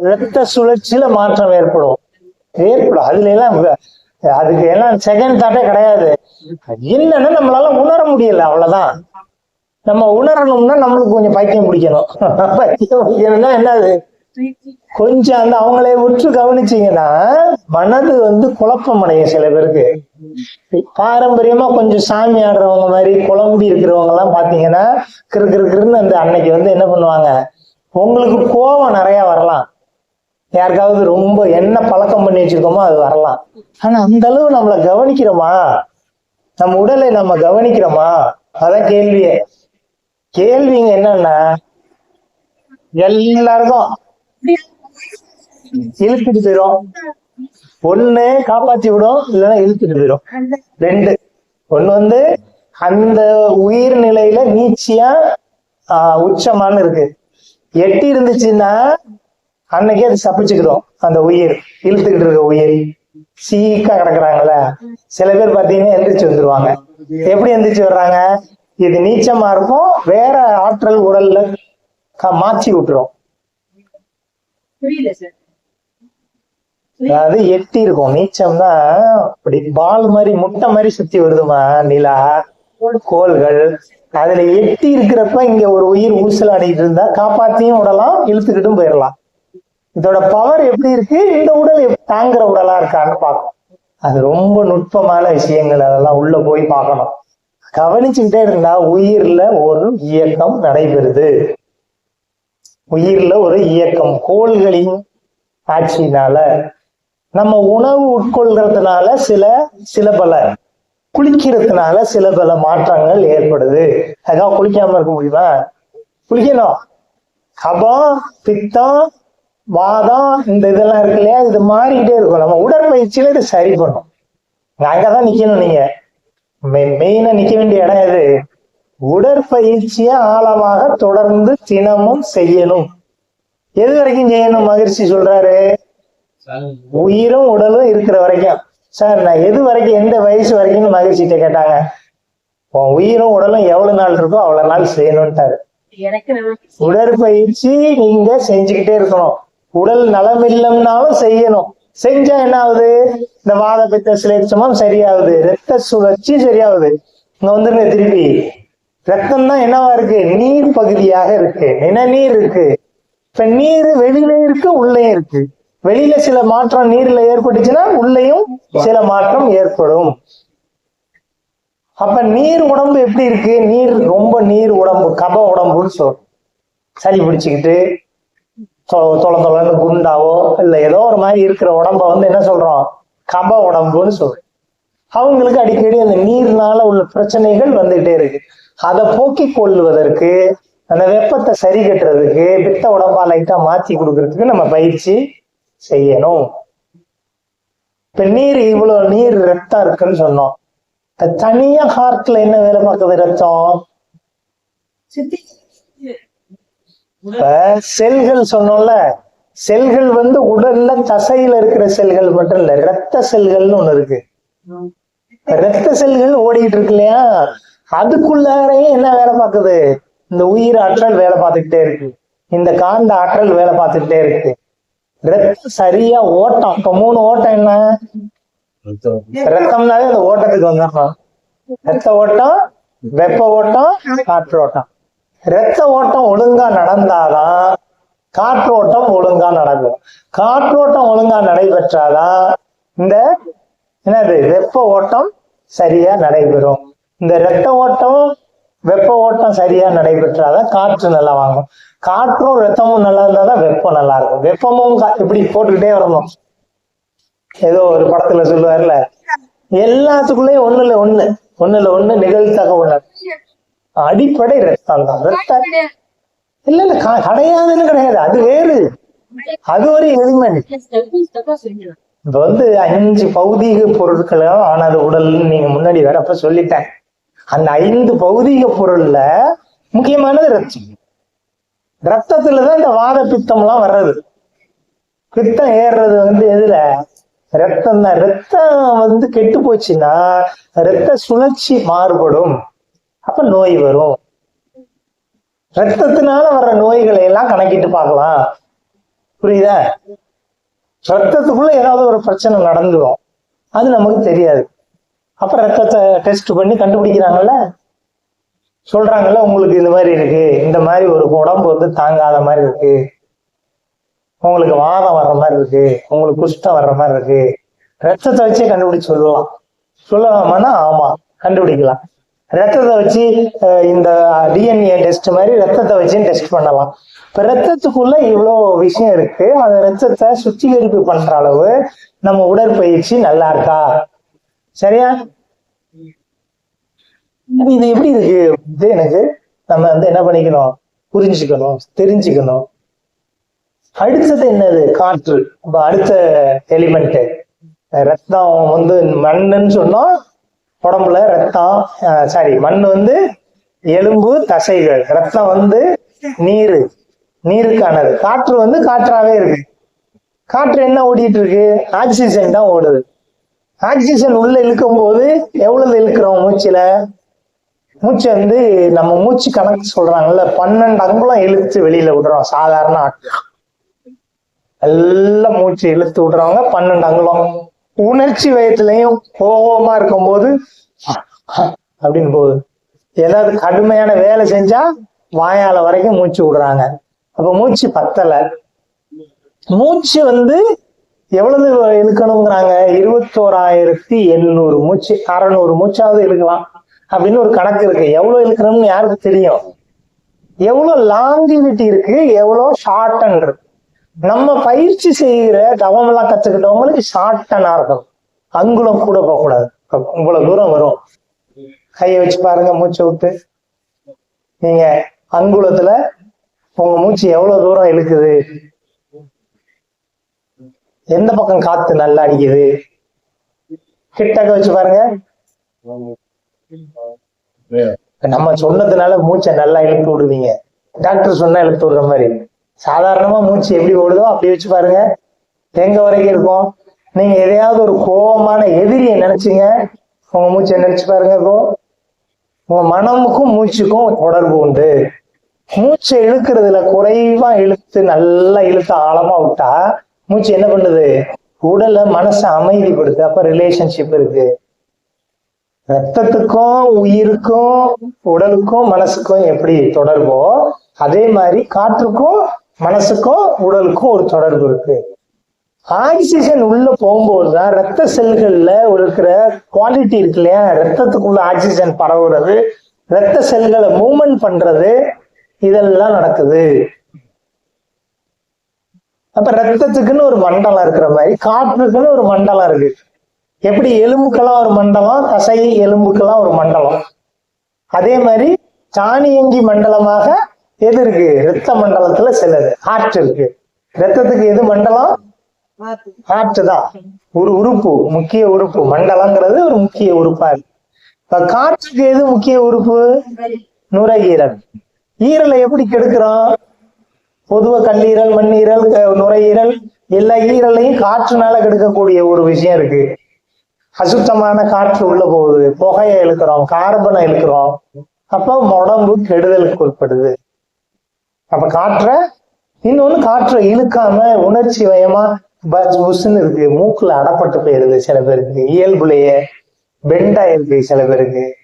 ரத்த சுழற்சியில மாற்றம் ஏற்படும். ஏற்படும். அதுல எல்லாம் அதுக்கு எல்லாம் செகண்ட் தாட்டே கிடையாது. என்னன்னா நம்மளால உணர முடியல அவ்வளவுதான். நம்ம உணரணும்னா நம்மளுக்கு கொஞ்சம் பைத்தியம் பிடிக்கணும். பைத்தியம் பிடிக்கணும்னா என்னது? கொஞ்சம் அந்த அவங்களே உற்று கவனிச்சீங்கன்னா மனது வந்து குழப்பம் அடையும் சில பேருக்கு. பாரம்பரியமா கொஞ்சம் சாமி ஆடுறவங்க மாதிரி குழம்பி இருக்கிறவங்க எல்லாம் பாத்தீங்கன்னா கிறு கிறு கிறுன்னு அந்த அன்னைக்கு வந்து என்ன பண்ணுவாங்க? உங்களுக்கு கோபம் நிறைய வரலாம். யாருக்காவது ரொம்ப என்ன பழக்கம் பண்ணி வச்சிருக்கோமோ அது வரலாம். ஆனா அந்த அளவு நம்மளை கவனிக்கிறோமா? நம்ம உடலை நம்ம கவனிக்கிறோமா? அதான் கேள்வியே. கேள்விங்க என்னன்னா எல்லாருக்கும் இழுத்துட்டு போயிடும் ஒண்ணு காப்பாத்தி விடும் இல்லைன்னா இழுத்துட்டு போயிடும் ரெண்டு. ஒண்ணு வந்து அந்த உயிர் நிலையில நீச்சியா ஆஹ், உச்சமான்னு இருக்கு. எட்டி இருந்துச்சுன்னா அன்னைக்கே அது சப்பிச்சுக்கிடும் அந்த உயிர் இழுத்துக்கிட்டு இருக்க உயிர் சீக்கா கிடக்குறாங்கல்ல. சில பேர் பாத்தீங்கன்னா எந்திரிச்சு வந்துருவாங்க. எப்படி எந்திரிச்சு வர்றாங்க? இது நீச்சமா இருக்கும் வேற ஆற்றல் உடல்ல மாற்றி விட்டுரும். அதாவது எட்டி இருக்கும். நீச்சம்னா அப்படி பால் மாதிரி முட்டை மாதிரி சுத்தி வருதுமா நிலா கோள்கள் அதுல எட்டி இருக்கிறப்ப இங்க ஒரு உயிர் ஊசலாடிட்டு இருந்தா காப்பாத்தியும் விடலாம் இழுத்துக்கிட்டும் போயிடலாம். இதோட பவர் எப்படி இருக்கு? இந்த உடல் தாங்குற உடலா இருக்கான்னு பார்க்கும் அது ரொம்ப நுட்பமான விஷயங்கள் அதெல்லாம் உள்ள போய் பார்க்கணும். கவனிச்சுக்கிட்டே இருந்தா உயிர்ல ஒரு இயக்கம் நடைபெறுது. உயிர்ல ஒரு இயக்கம் கோள்களின் ஆட்சியினால. நம்ம உணவு உட்கொள்றதுனால சில சில பல குளிக்கிறதுனால சில பல மாற்றங்கள் ஏற்படுது. அதான் குளிக்காம இருக்க முடியுமா? குளிக்கணும். கபம் பித்தம் வாதம் இந்த இதெல்லாம் இருக்கு இல்லையா? இது மாறிக்கிட்டே இருக்கும். நம்ம உடற்பயிற்சியில இது சரி பண்ணும் அங்கதான் நிக்கணும் நீங்க. மெயினா நிக்க வேண்டிய இடம் எது? உடற்பயிற்சியை ஆழமாக தொடர்ந்து தினமும் செய்யணும். எது வரைக்கும் செய்யணும்? மகிழ்ச்சி சொல்றாரு. உயிரும் உடலும் இருக்கிற வரைக்கும். சார் நான் எது வரைக்கும் எந்த வயசு வரைக்கும் மகிழ்ச்சிட்ட கேட்டாங்க. உன் உயிரும் உடலும் எவ்வளவு நாள் இருக்கோ அவ்வளவு நாள் செய்யணும்ட்டாரு. உடற்பயிற்சி நீங்க செஞ்சுக்கிட்டே இருக்கணும். உடல் நலம் இல்லைன்னாலும் செய்யணும். செஞ்சா என்ன ஆகுது? இந்த வாத பித்த சிலேட்சமும் சரியாகுது. ரத்த சுழற்சி சரியாகுது. இங்க வந்துருங்க திருப்பி. ரத்தம் தான் என்னவா இருக்கு? நீர் பகுதியாக இருக்கு. நிணநீர் இருக்கு. இப்ப நீர் வெளியில இருக்கு உள்ளே இருக்கு. வெளியில சில மாற்றம் நீர்ல ஏற்பட்டுச்சுன்னா உள்ளேயும் சில மாற்றம் ஏற்படும். அப்ப நீர் உடம்பு எப்படி இருக்கு? நீர் ரொம்ப நீர் உடம்பு கப உடம்புன்னு சொல்றோம். சளி பிடிச்சுக்கிட்டு தொலை தொலைன்னு குண்டாவோ இல்ல ஏதோ ஒரு மாதிரி இருக்கிற உடம்ப வந்து என்ன சொல்றோம்? கப உடம்புன்னு சொல்றோம். அவங்களுக்கு அடிக்கடி அந்த நீர்னால உள்ள பிரச்சனைகள் வந்துகிட்டே இருக்கு. அதை போக்கிக் கொள்வதற்கு அந்த வெப்பத்தை சரி கட்டுறதுக்கு பித்த உடம்பா லைட்டா மாத்தி கொடுக்கறதுக்கு நம்ம பயிற்சி செய்யணும். இப்ப நீர் இவ்வளவு நீர் ரத்தம் இருக்குன்னு சொன்னோம். தனியா ஹார்ட்ல என்ன வேலை பார்க்குது ரத்தம் இப்ப செல்கள் சொன்னோம்ல செல்கள் வந்து உடல்ல தசையில இருக்கிற செல்கள் மட்டும் இல்ல ரத்த செல்கள்னு ஒண்ணு இருக்கு. ரத்த செல்கள் ஓடிட்டு இருக்கு இல்லையா? அதுக்குள்ளாரையும் என்ன வேலை பார்க்குது? இந்த உயிர் ஆற்றல் வேலை பார்த்துக்கிட்டே இருக்கு. இந்த காந்த ஆற்றல் வேலை பார்த்துக்கிட்டே இருக்கு. ரத்தம் சரியா ஓட்டம். இப்ப மூணு ஓட்டம் என்ன? ரத்தம்னாவே அந்த ஓட்டத்துக்கு வந்துடணும் ரத்த ஓட்டம் வெப்ப ஓட்டம் காற்று ஓட்டம். ரத்த ஓட்டம் ஒழுங்கா நடந்தாதான் காற்றோட்டம் ஒழுங்கா நடக்கும். காற்றோட்டம் ஒழுங்கா நடைபெற்றாதான் இந்த என்னது வெப்ப ஓட்டம் சரியா நடைபெறும். இந்த ரத்த ஓட்டம் வெப்ப ஓட்டம் சரியா நடைபெற்றாதான் காற்று நல்லா வாங்கும். காற்றும் ரத்தமும் நல்லா இருந்தாதான் வெப்பம் நல்லா இருக்கும். வெப்பமும் கா- இப்படி போட்டுக்கிட்டே வரணும். ஏதோ ஒரு படத்துல சொல்லுவார்ல எல்லாத்துக்குள்ளேயும் ஒண்ணு இல்ல ஒண்ணு ஒண்ணு இல்ல ஒண்ணு நிகழ்த்தக ஒண்ணு. அடிப்படை ரத்தம் தான். ரத்தம் இல்ல இல்ல கிடையாதுன்னு கிடையாது. அது வேறு. அது ஒரு எலிமெண்ட் இது இப்ப வந்து அஞ்சு பௌதீக பொருட்களும் ஆனது உடல்னு நீங்க முன்னாடி வரப்ப சொல்லிட்டேன். அந்த ஐந்து பௌதிக பொருள்ல முக்கியமானது ரத்தம் ரத்தத்துலதான் இந்த வாத பித்தம்லாம் வர்றது. பித்தம் ஏறுறது வந்து எதுல? ரத்தம் தான் ரத்தம் வந்து கெட்டு போச்சுன்னா ரத்த சுழற்சி மாறுபடும். அப்ப நோய் வரும். ரத்தத்தினால வர்ற நோய்களை எல்லாம் கணக்கிட்டு பார்க்கலாம். புரியுதா? ரத்தத்துக்குள்ள ஏதாவது ஒரு பிரச்சனை நடந்துடும் அது நமக்கு தெரியாது. அப்புறம் ரத்தத்தை டெஸ்ட் பண்ணி கண்டுபிடிக்கிறாங்கல்ல? சொல்றாங்கல்ல உங்களுக்கு இந்த மாதிரி இருக்கு. இந்த மாதிரி ஒரு உடம்பு வந்து தாங்காத மாதிரி இருக்கு. உங்களுக்கு வாதம் வர்ற மாதிரி இருக்கு. உங்களுக்கு குஷ்டம் வர்ற மாதிரி இருக்கு. ரத்தத்தை வச்சே கண்டுபிடிச்சு சொல்லலாம் சொல்லலாமான்னா ஆமா கண்டுபிடிக்கலாம். ரத்தத்தை வச்சு இந்த டிஎன்ஏ டெஸ்ட் மாதிரி ரத்தத்தை வச்சு டெஸ்ட் பண்ணலாம். இப்ப ரத்தத்துக்குள்ள இவ்வளோ விஷயம் இருக்கு. அந்த ரத்தத்தை சுத்திகரிப்பு பண்ற அளவு நம்ம உடற்பயிற்சி நல்லா இருக்கா? சரியா? இது எப்படி இருக்கு? இது எனக்கு நம்ம வந்து என்ன பண்ணிக்கணும்? புரிஞ்சுக்கணும் தெரிஞ்சுக்கணும். அடுத்தது என்னது? காற்று. இப்ப அடுத்த எலிமெண்ட் ரத்தம் வந்து மண்ணுன்னு சொன்னோம் உடம்புல ரத்தம் சாரி மண் வந்து எலும்பு தசைகள். ரத்தம் வந்து நீர். நீருக்கானது. காற்று வந்து காற்றாவே இருக்கு. காற்று என்ன ஓடிட்டு இருக்கு? ஆக்சிஜன் தான் ஓடுது. ஆக்சிஜன் உள்ள இழுக்கும் போது எவ்வளவு இழுக்கிறோம் மூச்சுல? மூச்சை வந்து நம்ம மூச்சு கணக்கு சொல்றாங்கல்ல பன்னெண்டு அங்குலம் இழுத்து வெளியில விடுறோம் சாதாரண ஆட்கள். எல்லாம் மூச்சு இழுத்து விடுறவங்க பன்னெண்டு அங்குலம். உணர்ச்சி வயத்துலயும் கோபமா இருக்கும் போது அப்படின்னு போகுது. ஏதாவது கடுமையான வேலை செஞ்சா வாயால வரைக்கும் மூச்சு விடுறாங்க. அப்ப மூச்சு பத்தல. மூச்சு வந்து எவ்வளவு இழுக்கணுங்கிறாங்க இருபத்தோராயிரத்தி எண்ணூறு மூச்சு அறநூறு மூச்சாவது இழுக்கலாம் அப்படின்னு ஒரு கணக்கு இருக்கு. எவ்வளவு இழுக்கணும்னு யாருக்கு தெரியும்? எவ்வளவு லாங்கிவிட்டி இருக்கு? எவ்வளவு ஷார்டன் இருக்கு? நம்ம பயிற்சி செய்கிற தவம் எல்லாம் கத்துக்கிட்டவங்களுக்கு ஷார்டனா இருக்கும். அங்குலம் கூட போகக்கூடாது. இவ்வளவு தூரம் வரும். கையை வச்சு பாருங்க மூச்சை விட்டு. நீங்க அங்குலத்துல உங்க மூச்சு எவ்வளவு தூரம் இழுக்குது? எந்த பக்கம் காத்து நல்லா அடிக்குது? கிட்டக்க வச்சு பாருங்க. நம்ம சொன்னதுனால மூச்சை நல்லா இழுத்து விடுவீங்க டாக்டர் சொன்னா இழுத்து விடுற மாதிரி. சாதாரணமா மூச்சு எப்படி ஓடுதோ அப்படி வச்சு பாருங்க. எங்க வரைக்கும் இருக்கும்? நீங்க எதையாவது ஒரு கோபமான எதிரியை நினைச்சீங்க. உங்க மூச்சை நினைச்சு பாருங்க இப்போ. உங்க மனமுக்கும் மூச்சுக்கும் தொடர்பு உண்டு. மூச்சை இழுக்கிறதுல குறைவா இழுத்து நல்லா இழுத்து ஆழமா விட்டா மூச்சு என்ன பண்ணுது? உடலை மனசை அமைதிப்படுத்து. அப்ப ரிலேஷன்ஷிப் இருக்கு. ரத்தத்துக்கும் உயிருக்கும் உடலுக்கும் மனசுக்கும் எப்படி தொடர்போ அதே மாதிரி காற்றுக்கும் மனசுக்கும் உடலுக்கும் ஒரு தொடர்பு இருக்கு. ஆக்சிஜன் உள்ள போகும்போதுதான் ரத்த செல்கள்ல இருக்கிற குவாலிட்டி இருக்கு இல்லையா? ரத்தத்துக்குள்ள ஆக்சிஜன் பரவுறது ரத்த செல்களை மூவ்மெண்ட் பண்றது இதெல்லாம் நடக்குது. அப்ப ரத்தத்துக்குன்னு ஒரு மண்டலம் இருக்கிற மாதிரி காற்றுக்குன்னு ஒரு மண்டலம் இருக்கு. எப்படி எலும்புக்கெல்லாம் ஒரு மண்டலம்? தசை எலும்புக்கெல்லாம் ஒரு மண்டலம். அதே மாதிரி தானியங்கி மண்டலமாக எது இருக்கு? ரத்த மண்டலத்துல சிலது. ஹார்ட் இருக்கு. ரத்தத்துக்கு எது மண்டலம்? ஹார்ட் தான். ஒரு உறுப்பு முக்கிய உறுப்பு. மண்டலங்கிறது ஒரு முக்கிய உறுப்பா இருக்கு. இப்ப காற்றுக்கு எது முக்கிய உறுப்பு? நுரையீரல். ஈரலை எப்படி கெடுக்கிறோம்? பொதுவா கல்லீரல் மண்ணீரல் க- நுரையீரல் எல்லா ஈரலையும் காற்றுனால கெடுக்கக்கூடிய ஒரு விஷயம் இருக்கு. அசுத்தமான காற்று உள்ள போகுது. புகையை இழுக்கிறோம் கார்பனை இழுக்கிறோம். அப்ப உடம்பு கெடுதலுக்கு உட்படுது. அப்ப காற்றை இன்னொன்னு காற்றை இழுக்காம உணர்ச்சி வயமா பஸ் புஷ்ன்னு இருக்கு. மூக்குல அடப்பட்டு போயிருது சில பேருக்கு. இயல்புலையே பெண்டாயிருக்கு சில பேருக்கு.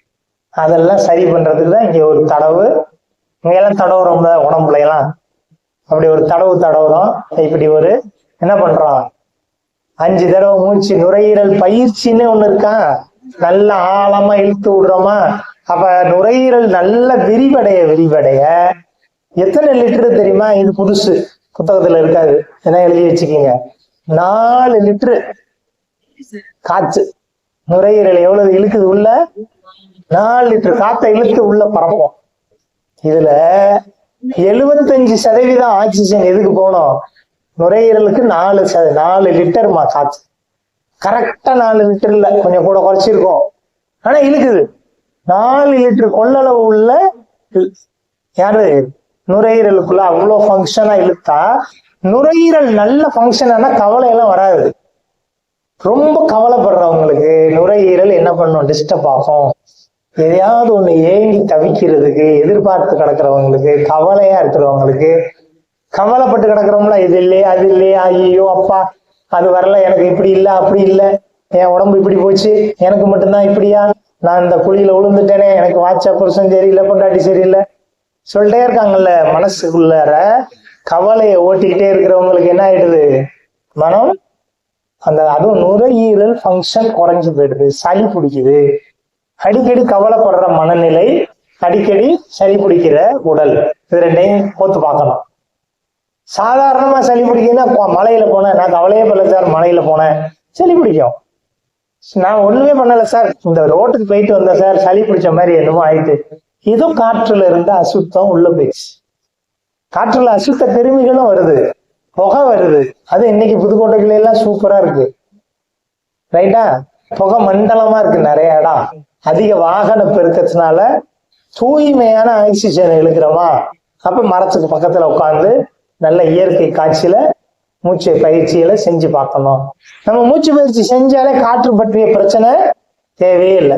அதெல்லாம் சரி பண்றதுக்கு தான் இங்க ஒரு தடவு. இங்க எல்லாம் தடவுறோம்ல உடம்புல எல்லாம் அப்படி ஒரு தடவு தடவுதான் இப்படி ஒரு என்ன பண்றான் அஞ்சு தடவை மூச்சு நுரையீரல் பயிற்சின்னு ஒண்ணு இருக்கா? நல்ல ஆழமா இழுத்து விடுறோமா? அப்ப நுரையீரல் நல்ல விரிவடைய விரிவடைய. எத்தனை லிட்டர் தெரியுமா? இது புதுசு. புத்தகத்துல இருக்காது. என்ன எழுதி வச்சுக்கீங்க? நாலு லிட்டரு. காற்று நுரையீரல் எவ்வளவு இழுக்குது உள்ள? நாலு லிட்டர். காத்த இழுத்து உள்ள பரப்போம் இதுல எழுபத்தஞ்சு சதவீதம் ஆக்சிஜன் எதுக்கு போனோம் நுரையீரலுக்கு நாலு சத நாலு லிட்டர்மா காற்று கரெக்டா நாலு லிட்டர் இல்ல கொஞ்சம் கூட குறைச்சிருக்கோம். ஆனா இழுக்குது. நாலு லிட்டர் கொள்ளளவு உள்ள யாரு? நுரையீரலுக்குள்ள அவ்வளவு ஃபங்க்ஷனா இழுத்தா நுரையீரல் நல்ல ஃபங்க்ஷன் ஆனா கவலை எல்லாம் வராது. ரொம்ப கவலைப்படுறவங்களுக்கு நுரையீரல் என்ன பண்ணும்? டிஸ்டர்ப் ஆகும். எதையாவது ஒண்ணு ஏங்கி தவிக்கிறதுக்கு எதிர்பார்த்து கிடக்கிறவங்களுக்கு கவலையா இருக்கிறவங்களுக்கு கவலைப்பட்டு கிடக்குறோம்ல இது இல்லையே அது இல்லையே ஐயோ அப்பா அது வரல எனக்கு இப்படி இல்ல அப்படி இல்லை என் உடம்பு இப்படி போச்சு எனக்கு மட்டும்தான் இப்படியா? நான் இந்த குழியில விழுந்துட்டேனே எனக்கு வாட்சா புருஷன் சரியில்லை பொண்டாட்டி சரியில்லை. சொல்லிட்டே இருக்காங்கல்ல மனசுக்குள்ளார கவலையை ஓட்டிக்கிட்டே இருக்கிறவங்களுக்கு என்ன ஆயிடுது? மனம் அந்த அதுவும் நுரையீரல் ஃபங்க்ஷன் குறைஞ்சு போயிடுது சளி பிடிக்குது. அடிக்கடி கவலைப்படுற மனநிலை அடிக்கடி சளி பிடிக்கிற உடல். இது ரெண்டையும் போத்து பார்க்கணும். சாதாரணமா சளி பிடிக்குன்னா போ- மலையில போனேன். நான் கவலையே பண்ணல சார் மலையில போனேன். சளி பிடிக்கும். நான் ஒண்ணுமே பண்ணல சார். இந்த ரோட்டுக்கு போயிட்டு வந்தேன் சார். சளி பிடிச்ச மாதிரி என்னமோ ஆயிட்டு. ஏதோ காற்றுல இருந்த அசுத்தம் உள்ள போயிடுச்சு. காற்றுல அசுத்த கிருமிகளும் வருது. புகை வருது. அது இன்னைக்கு புதுக்கோட்டைக்குள்ள எல்லாம் சூப்பரா இருக்கு. ரைட்டா? புகை மண்டலமா இருக்கு நிறைய இடம். அதிக வாகன பெருக்கத்தினால தூய்மையான ஆக்சிஜன் இழுக்கிறோமா? அப்ப மரத்துக்கு பக்கத்துல உட்கார்ந்து நல்ல இயற்கை காட்சியில மூச்சு பயிற்சியில செஞ்சு பார்க்கணும். நம்ம மூச்சு பயிற்சி செஞ்சாலே காற்று பற்றிய பிரச்சனை தேவையே இல்லை.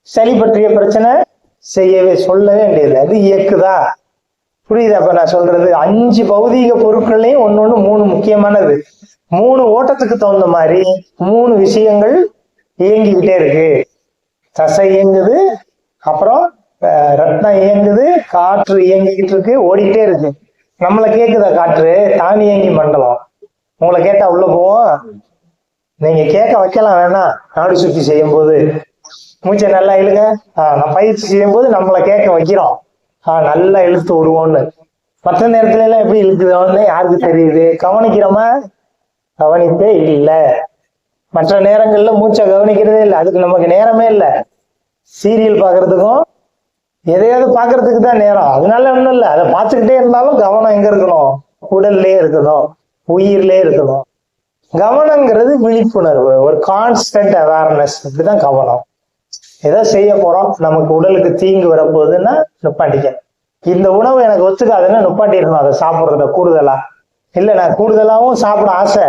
சளி பற்றிய பிரச்சனை செய்யவே சொல்லவே வேண்டியதில்லை. அது இயக்குதா? புரியுதா? அப்ப நான் சொல்றது அஞ்சு பௌதீக பொருட்கள்லயும் ஒன்னொன்னு மூணு முக்கியமானது. மூணு ஓட்டத்துக்கு தகுந்த மாதிரி மூணு விஷயங்கள் இயங்கிக்கிட்டே இருக்கு. தசை இயங்குது அப்புறம் ரத்னம் இயங்குது காற்று இயங்கிக்கிட்டு இருக்கு ஓடிக்கிட்டே இருக்கு. நம்மள கேக்குதா காற்று? தானியங்கி மண்டலம். உங்களை கேட்டா உள்ள போவோம். நீங்க கேட்க வைக்கலாம் வேணாம் நாடு சுத்தி செய்யும் போது மூச்சை நல்லா இழுங்க. ஆஹ் நான் பயிற்சி செய்யும் போது நம்மளை கேட்க வைக்கிறோம். ஆஹ் நல்லா இழுத்து வருவோம்னு மற்ற நேரத்துல எல்லாம் எப்படி இழுக்குதோன்னு யாருக்கு தெரியுது? கவனிக்கிறோமா? கவனிப்பே இல்லை. மற்ற நேரங்கள்ல மூச்சை கவனிக்கிறதே இல்லை. அதுக்கு நமக்கு நேரமே இல்லை. சீரியல் பார்க்கறதுக்கும் எதையாவது பார்க்கறதுக்கு தான் நேரம். அதனால ஒண்ணும் இல்லை. அதை பார்த்துக்கிட்டே இருந்தாலும் கவனம் எங்க இருக்கணும்? உடல்லே இருக்கணும். உயிர்லே இருக்கணும். கவனங்கிறது விழிப்புணர்வு. ஒரு கான்ஸ்டன்ட் அவேர்னஸ் இப்படிதான் கவனம். ஏதோ செய்ய போறோம்? நமக்கு உடலுக்கு தீங்கு வரப்போகுதுன்னா நுப்பாட்டிக்க. இந்த உணவு எனக்கு ஒத்துக்காதுன்னா நிப்பாட்டிடணும். அதை சாப்பிட்றத கூடுதலா. இல்ல நான் கூடுதலாவும் சாப்பிட ஆசை.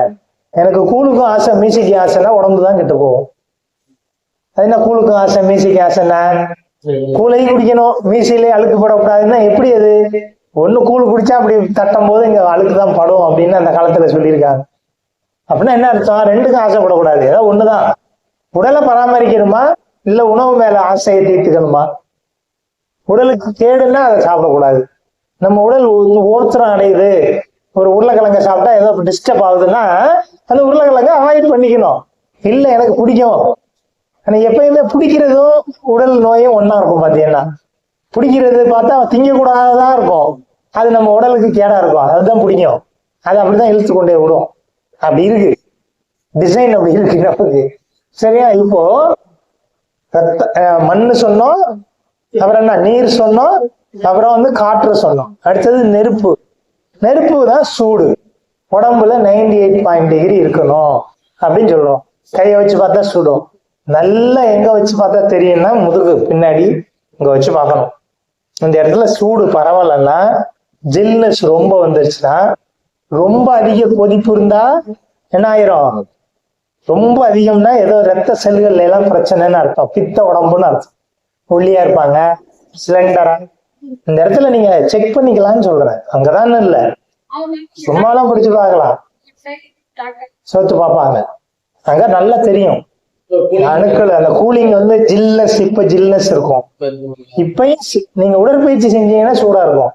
எனக்கு கூழுக்கும் ஆசை மீசிக்கு ஆசைன்னா உடம்பு தான் கெட்டு போகும். அது என்ன கூழுக்கும் ஆசை மியூசிக் ஆசைன்னா? கூழையும் குடிக்கணும் மீசிலே அழுக்கு படக்கூடாதுன்னா எப்படி அது? ஒண்ணு கூழ் குடிச்சா அப்படி தட்டும் போது இங்க அழுக்கு தான் படும் அப்படின்னு அந்த காலத்துல சொல்லியிருக்காங்க. அப்படின்னா என்ன அர்த்தம்? ரெண்டுக்கும் ஆசைப்படக்கூடாது. ஏதோ ஒண்ணுதான். உடலை பராமரிக்கணுமா? இல்ல உணவு மேல ஆசையை தீர்த்துக்கணுமா? உடலுக்கு கேடுன்னா அதை சாப்பிடக்கூடாது. நம்ம உடல் ஒ- ஓத்திரம் அடையுது. ஒரு உருளைக்கிழங்க சாப்பிட்டா ஏதோ டிஸ்டர்ப் ஆகுதுன்னா அந்த உருளைக்கிழங்க அவாய்ட் பண்ணிக்கணும். இல்லை எனக்கு பிடிக்கும். ஆனா எப்பயுமே பிடிக்கிறதும் உடல் நோயும் ஒன்றா இருக்கும் பாத்தீங்கன்னா பிடிக்கிறது பார்த்தா திங்கக்கூடாததான் இருக்கும். அது நம்ம உடலுக்கு கேடா இருக்கும். அதுதான் பிடிக்கும். அது அப்படிதான் இழுத்து கொண்டே விடும். அப்படி இருக்கு. டிசைன் அப்படி இருக்கு நமக்கு. சரியா? இப்போ ரத்த மண்ணு சொன்னோம். அப்புறம் என்ன? நீர் சொன்னோம். அப்புறம் வந்து காற்று சொன்னோம். அடுத்தது நெருப்பு. நெருப்பு தான் சூடு. உடம்புல நைன்டி எயிட் பாயிண்ட் டிகிரி இருக்கணும் அப்படின்னு சொல்றோம். கையை வச்சு பார்த்தா சுடும். நல்லா எங்க வச்சு பார்த்தா தெரியும்னா முதுகு பின்னாடி இங்க வச்சு பார்க்கணும். இந்த இடத்துல சூடு பரவாயில்லன்னா ஜில்னஸ் ரொம்ப வந்துருச்சுன்னா ரொம்ப அதிக கொதிப்பு இருந்தா என்ன ஆயிரும்? ரொம்ப அதிகம்னா ஏதோ ரத்த செல்கள் எல்லாம் பிரச்சனைன்னு அர்த்தம். பித்த உடம்புன்னு அர்த்தம். ஒல்லியா இருப்பாங்க. சிலிண்டரா இந்த இடத்துல நீங்க செக் பண்ணிக்கலாம்னு சொல்றேன். அங்கதான் இல்ல. சும்மாலாம் பிடிச்சு பார்க்கலாம். சோத்து பார்ப்பாங்க. அங்க நல்லா தெரியும். அணுக்கள் அந்த கூலிங் வந்து ஜில்னஸ் இப்ப ஜில்னஸ் இருக்கும். இப்பயும் நீங்க உடற்பயிற்சி செஞ்சீங்கன்னா சூடா இருக்கும்.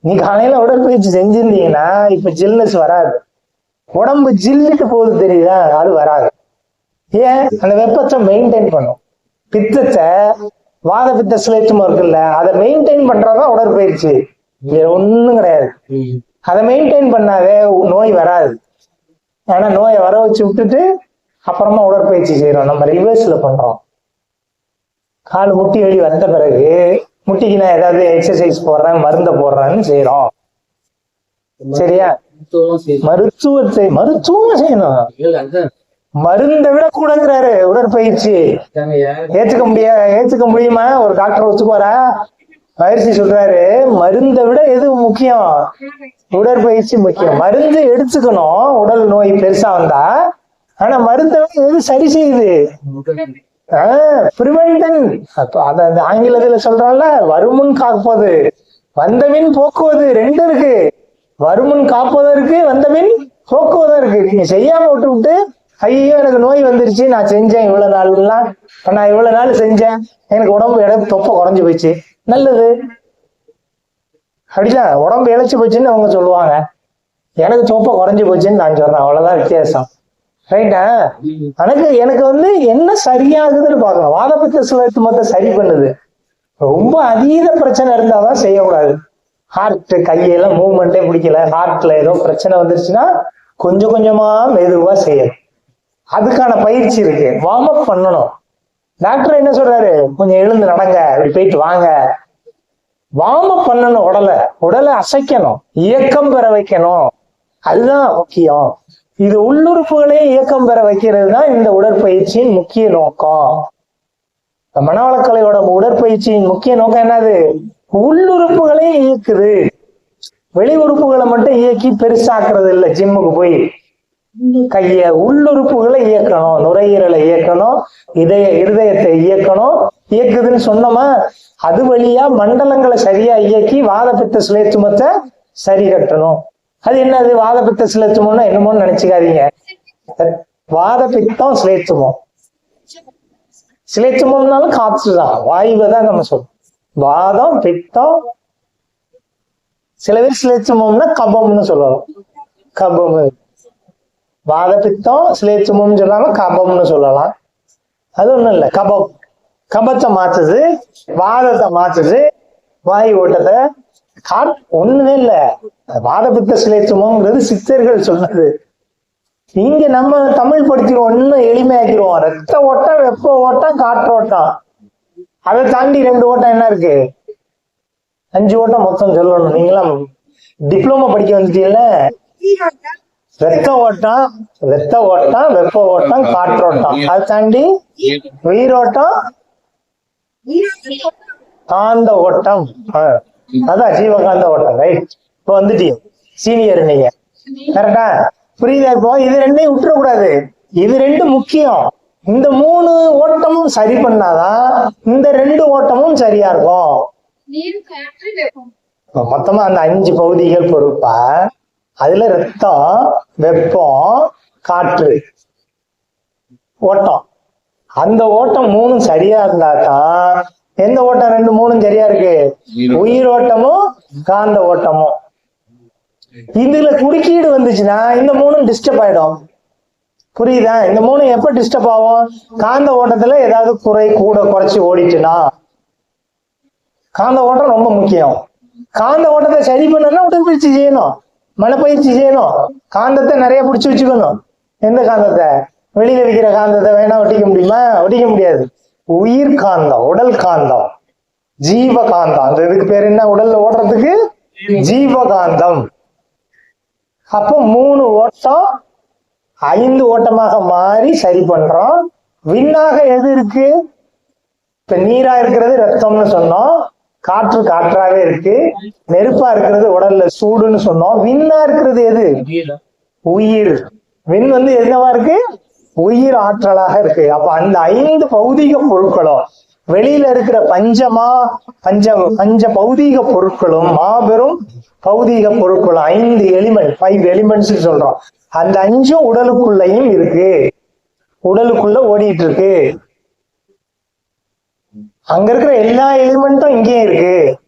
நீ காலையில உடற்பயிற்சி செஞ்சிருந்தீங்கன்னா இப்ப ஜில்னஸ் வராது. உடம்பு ஜில்லுட்டு போகுது தெரியுதா? அது வராது. ஏன்? அந்த வெப்பத்தை மெயின்டைன் பண்ணும். பித்தத்தை வாத பித்த சிலைத்துமம் இருக்குல்ல அதை மெயின்டைன் பண்றதுதான் உடற்பயிற்சி. வேற ஒண்ணும் கிடையாது. அதை மெயின்டைன் பண்ணாவே நோய் வராது. ஆனா நோயை வர வச்சு விட்டுட்டு அப்புறமா உடற்பயிற்சி செய்யறோம் நம்ம ரிவர்ஸ்ல பண்றோம். கால் முட்டி வலி வந்த பிறகு முட்டிக்கு நான் ஏதாவது எக்ஸசைஸ் போடுறேன் மருந்த போடுறேன்னு செய்யறோம் சரியா? மருத்துவத்தை மருத்துவம் செய்யணும். மருந்தை விட கூடங்கிறாரு உடற்பயிற்சி. ஏத்துக்க முடிய ஏத்துக்க முடியுமா? ஒரு டாக்டர் ஒத்துக்குவாரா பயிற்சி சொல்றாரு. மருந்தை விட எது முக்கியம்? உடற்பயிற்சி முக்கியம். மருந்து எடுத்துக்கணும். உடல் நோய் பெருசா வந்தா. ஆனா மருந்தை விட எது சரி செய்யுது? பிரிவென்டன் அத ஆங்கிலத்துல சொல்றான்ல வருமுன் காப்பது. வந்தமின் போக்குவது. ரெண்டு இருக்கு. வருமுன் காப்பதற்கு வந்தமின் போக்குவதும் இருக்கு நீங்க செய்யாம விட்டு விட்டு ஐயோ எனக்கு நோய் வந்துருச்சு. நான் செஞ்சேன் இவ்வளவு நாள்லாம். நான் இவ்வளவு நாள் செஞ்சேன். எனக்கு உடம்பு எடை தொப்பை குறைஞ்சு போச்சு. நல்லது. அப்படிதான். உடம்பு இழைச்சு போச்சுன்னு அவங்க சொல்லுவாங்க. எனக்கு தொப்பை குறைஞ்சு போச்சுன்னு நான் சொல்றேன். அவ்வளவுதான் வித்தியாசம். ரைட்டா எனக்கு எனக்கு வந்து என்ன சரியாகுதுன்னு பார்க்கணும். வாதப்பித்த மொத்தம் சரி பண்ணுது. ரொம்ப அதீத பிரச்சனை இருந்தாதான் செய்யக்கூடாது. ஹார்ட் கையெல்லாம் மூவ்மெண்ட்டே பிடிக்கல. ஹார்ட்ல ஏதோ பிரச்சனை வந்துருச்சுன்னா கொஞ்சம் கொஞ்சமா மெதுவா செய்யணும். அதுக்கான பயிற்சி இருக்கு. வார்ம் அப் பண்ணணும். டாக்டர் என்ன சொல்றாரு? கொஞ்சம் எழுந்து நடங்க. இப்படி போயிட்டு வாங்க. வார்ம் அப் பண்ணணும் உடலை. உடலை அசைக்கணும். இயக்கம் பெற வைக்கணும். அதுதான் முக்கியம். இது உள்ளுறுப்புகளே இயக்கம் பெற வைக்கிறது தான் இந்த உடற்பயிற்சியின் முக்கிய நோக்கம். மனவளக்கலையோட உடற்பயிற்சியின் முக்கிய நோக்கம் என்னது? உள்ளுறுப்புகளே இயக்குது. வெளி உறுப்புகளை மட்டும் இயக்கி பெருசாக்குறது இல்லை. ஜிம்முக்கு போய். கைய உள்ளுறுப்புகளை இயக்கணும் நுரையீரலை இயக்கணும் இதய இருதயத்தை இயக்கணும். இயக்குதுன்னு சொன்னோமா? அது வழியா மண்டலங்களை சரியா இயக்கி வாதப்பித்த சுழற்சுமத்தை சரி கட்டணும். அது என்னது? வாதப்பித்த சுழற்சுமம்னா என்னமோன்னு நினைச்சுக்காதீங்க. வாதப்பித்தம் சுழற்சுமம் சிலைத்துமம்னாலும் காற்று தான் வாயுவை தான் நம்ம சொல்றோம். வாதம் பித்தம் சில பேர் சிலைத்துமம்னா கபம்னு சொல்லலாம் கபம். வாத பித்தம் சிலைத்துமம்னு சொல்லாம கபம்னு சொல்லலாம். அது ஒண்ணும் இல்லை. கபம். கபத்தை மாத்துது வாதத்தை மாத்துது வாய் ஓட்டத்தை கா ஒண்ணுமே இல்லை. வாத சிலேச்சமோங்கிறது சித்தர்கள் சொன்னது. இங்க நம்ம தமிழ் படுத்திடுவோம் இன்னும் எளிமையாக்கிடுவோம். ரத்த ஓட்டம் வெப்ப ஓட்டம் காற்று ஓட்டம். அதை தாண்டி ரெண்டு ஓட்டம் என்ன இருக்கு? அஞ்சு ஓட்டம் மொத்தம் சொல்லணும். நீங்களாம் டிப்ளமோ படிக்க வந்துட்டீங்கல்ல? ரத்த ஓட்டம் ரத்த ஓட்டம் வெப்ப ஓட்டம் காற்றோட்டம் அதை தாண்டி உயிரோட்டம் காந்த ஓட்டம். அதான் ஜீவகாந்த ஓட்டம் ரைட் இப்போ வந்துட்டீங்க சீனியர் நீங்க. கரெக்டா புரியுதா இப்போ? இது ரெண்டையும் விட்டுறக்கூடாது. இது ரெண்டு முக்கியம். இந்த மூணு ஓட்டமும் சரி பண்ணாதான் இந்த ரெண்டு ஓட்டமும் சரியா இருக்கும். மொத்தமா அந்த அஞ்சு பகுதிகள் பொறுப்பா அதுல ரத்தம் வெப்பம் காற்று. ஓட்டம். அந்த ஓட்டம் மூணும் சரியா இருந்தாதான் எந்த ஓட்டம் ரெண்டு மூணும் சரியா இருக்கு? உயிர் ஓட்டமும் காந்த ஓட்டமும். இதுல குறுக்கீடு வந்துச்சுன்னா இந்த மூணும் டிஸ்டர்ப் ஆயிடும். புரியுதா? இந்த மூணு எப்ப டிஸ்டர்ப் ஆகும்? காந்த ஓட்டத்துல ஏதாவது குறை கூட குறைச்சு ஓடிச்சுன்னா காந்த ஓட்டம் ரொம்ப முக்கியம். காந்த ஓட்டத்தை சரி பண்ணணும்னா உடற்பயிற்சி செய்யணும். மனப்பயிற்சி செய்யணும். காந்தத்தை நிறைய பிடிச்சி வச்சுக்கணும். எந்த காந்தத்தை? வெளியில விற்கிற காந்தத்தை வேணா ஒட்டிக்க முடியுமா? ஒட்டிக்க முடியாது. உயிர் காந்தம் உடல் காந்தம். ஜீவ காந்தம் அந்த இதுக்கு பேர் என்ன? உடல்ல ஓடுறதுக்கு ஜீவகாந்தம். அப்போ மூணு ஓட்டம் ஐந்து ஓட்டமாக மாறி சரி பண்றோம். விண்ணாக எது இருக்கு? இப்ப நீரா இருக்கிறது ரத்தம்னு சொன்னோம். காற்று காற்றாவே இருக்கு. நெருப்பா இருக்கிறது உடல்ல சூடுன்னு சொன்னோம். விண்ணா இருக்கிறது எது? உயிர்? விண் வந்து என்னவா இருக்கு? உயிர் ஆற்றலாக இருக்கு. அப்ப அந்த ஐந்து பௌதிக பொருட்களும் வெளியில இருக்கிற பஞ்சமா பஞ்ச பஞ்ச பௌதீக பொருட்களும் மாபெரும் பௌதீக பொருட்களும் ஐந்து எலிமெண்ட் ஃபைவ் எலிமெண்ட்ஸ் சொல்றோம். அந்த அஞ்சும் உடலுக்குள்ளேயும் இருக்கு. உடலுக்குள்ள ஓடிட்டு இருக்கு. அங்க இருக்கிற எல்லா எலிமெண்ட்டும் இங்கேயும் இருக்கு.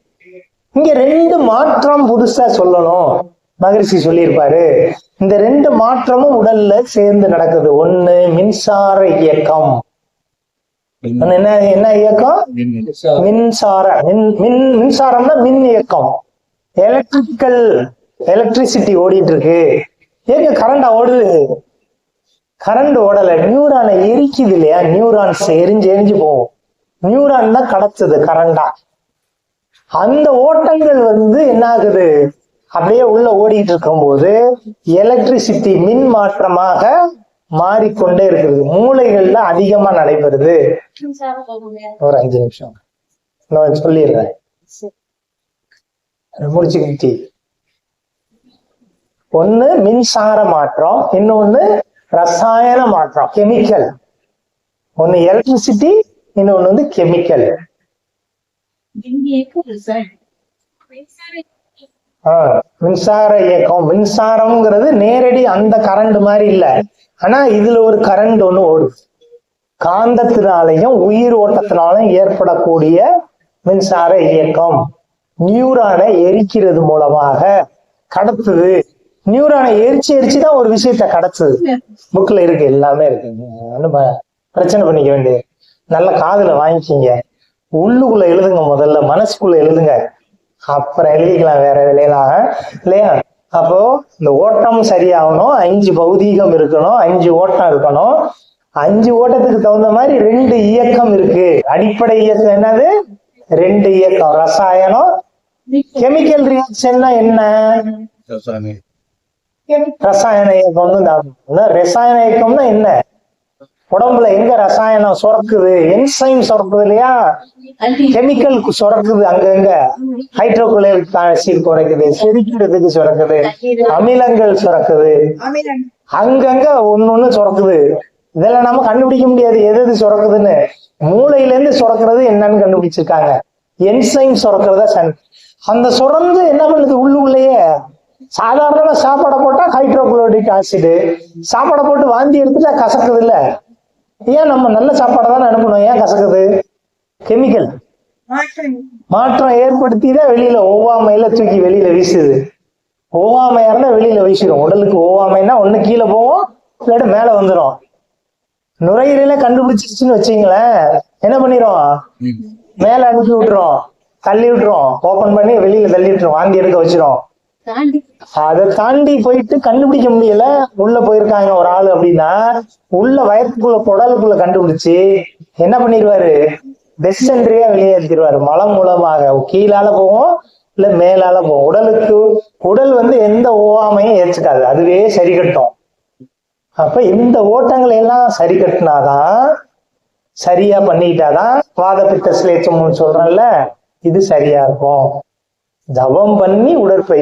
இங்க ரெண்டு மாற்றம் புதுசா சொல்லணும். மகரிஷி சொல்லியிருப்பாரு. இந்த ரெண்டு மாற்றமும் உடல்ல சேர்ந்து நடக்குது. ஒண்ணு மின்சார இயக்கம். என்ன என்ன இயக்கம்? மின்சார மின் மின் மின்சாரம்னா மின் இயக்கம். எலக்ட்ரிக்கல் எலக்ட்ரிசிட்டி ஓடிட்டு இருக்கு ஏங்க கரண்டா ஓடுது? கரண்ட் ஓடல. நியூரானை எரிக்குது இல்லையா? நியூரான்ஸ் எரிஞ்சு எரிஞ்சு போகும். நியூரான் தான் கிடைச்சது கரண்டா அந்த ஓட்டங்கள் வந்து என்ன ஆகுது அப்படியே உள்ள ஓடிட்டு இருக்கும்போது எலக்ட்ரிசிட்டி மின் மாற்றமாக மாறிக்கொண்டே இருக்குது. மூளைகள்ல அதிகமா நடைபெறுது. ஒரு அஞ்சு நிமிஷம். நான் சொல்லிடுறேன். முடிச்சுக்கிட்டி. ஒண்ணு மின்சார மாற்றம் இன்னொன்னு ரசாயன மாற்றம் கெமிக்கல் ஒன்னு எலக்ட்ரிசிட்டி இன்னொன்னு வந்து கெமிக்கல் மின்சார இயக்கம். மின்சாரம்ங்கிறது நேரடி அந்த கரண்ட் மாதிரி இல்ல. ஆனா இதுல ஒரு கரண்ட் ஒண்ணு ஓடுது. காந்தத்தினாலையும் உயிர் ஓட்டத்தினாலும் ஏற்படக்கூடிய மின்சார இயக்கம். நியூரானை எரிக்கிறது மூலமாக கடத்துது. நியூரானை எரிச்சு எரிச்சு தான் ஒரு விஷயத்த கடத்துது. புக்ல இருக்கு எல்லாமே இருக்கு பிரச்சனை பண்ணிக்க வேண்டியது நல்ல காதுல வாங்கிக்கிங்க. உள்ளுக்குள்ள எழுதுங்க முதல்ல மனசுக்குள்ள எழுதுங்க. அப்புறம் எழுதிக்கலாம் வேற வேலையெல்லாம். இல்லையா? அப்போ இந்த ஓட்டம் சரியாகணும் அஞ்சு பௌதீகம் இருக்கணும் அஞ்சு ஓட்டம் இருக்கணும். அஞ்சு ஓட்டத்துக்கு தகுந்த மாதிரி ரெண்டு இயக்கம் இருக்கு. அடிப்படை இயக்கம் என்னது? ரெண்டு இயக்கம். ரசாயனம். கெமிக்கல் ரியாக்ஷன்னா என்ன? ரசாயன இயக்கம்னு இந்த ரசாயன இயக்கம்னா என்ன? உடம்புல எங்க ரசாயனம் சுரக்குது? என்சைம் சுரக்குது இல்லையா? கெமிக்கல் சுரக்குது அங்கங்க ஹைட்ரோகுளோரிக் ஆசிட் குறைக்குது செரிக்கிறதுக்கு சுரக்குது அமிலங்கள் சுரக்குது. அங்கங்க ஒன்னொன்னு சுரக்குது. இதெல்லாம் நம்ம கண்டுபிடிக்க முடியாது. எது எது சுரக்குதுன்னு. மூளையில இருந்து சுரக்கிறது என்னன்னு கண்டுபிடிச்சிருக்காங்க. என்சைம் சுரக்கிறத சன் அந்த சுரந்து என்ன பண்ணுது உள்ளுக்குள்ளேயே சாதாரண சாப்பாடை போட்டா ஹைட்ரோகுளோரிக் ஆசிடு சாப்பாடை போட்டு வாந்தி எடுத்துட்டா கசக்குது இல்ல? ஏன் நம்ம நல்ல சாப்பாடை தானே அனுப்பணும்? ஏன் கசக்குது? கெமிக்கல். மாற்றம். ஏற்படுத்தி தான் வெளியில ஒவ்வாமையில தூக்கி வெளியில வீசுது. ஒவ்வாமையா இருந்தா வெளியில வீசிடும் உடலுக்கு ஒவ்வாமைன்னா ஒண்ணு கீழே போகும் இல்லாட்டி மேல வந்துடும் நுரையீரல கண்டுபிடிச்சிருச்சுன்னு வச்சுங்களேன் என்ன பண்ணிரும்? மேல அனுப்பி விட்டுரும். தள்ளி விட்டுரும். ஓபன் பண்ணி வெளியில தள்ளி விட்டுரும். வாந்தி எடுக்க வச்சிரும். அதை தாண்டி போயிட்டு கண்டுபிடிக்க முடியல. உள்ள போயிருக்காங்க ஒரு ஆளு அப்படின்னா உள்ள வயத்துக்குள்ள குடலுக்குள்ள கண்டுபிடிச்சு என்ன பண்ணிடுவாரு? பெஸ்டன்றியா வெளியேற்றிடுவாரு மலம் மூலமாக. கீழால போகும் இல்ல மேலால போகும் உடலுக்கு உடல் வந்து எந்த ஓவாமையும் ஏற்றுக்காது அதுவே சரி கட்டும் அப்ப இந்த ஓட்டங்களை எல்லாம் சரி கட்டினாதான் சரியா பண்ணிக்கிட்டாதான் வாதப்பித்த பித்த சிலேச்சம்னு சொல்றேன்ல இது சரியா இருக்கும். ஜபம் பண்ணி உடற்பயிற்சி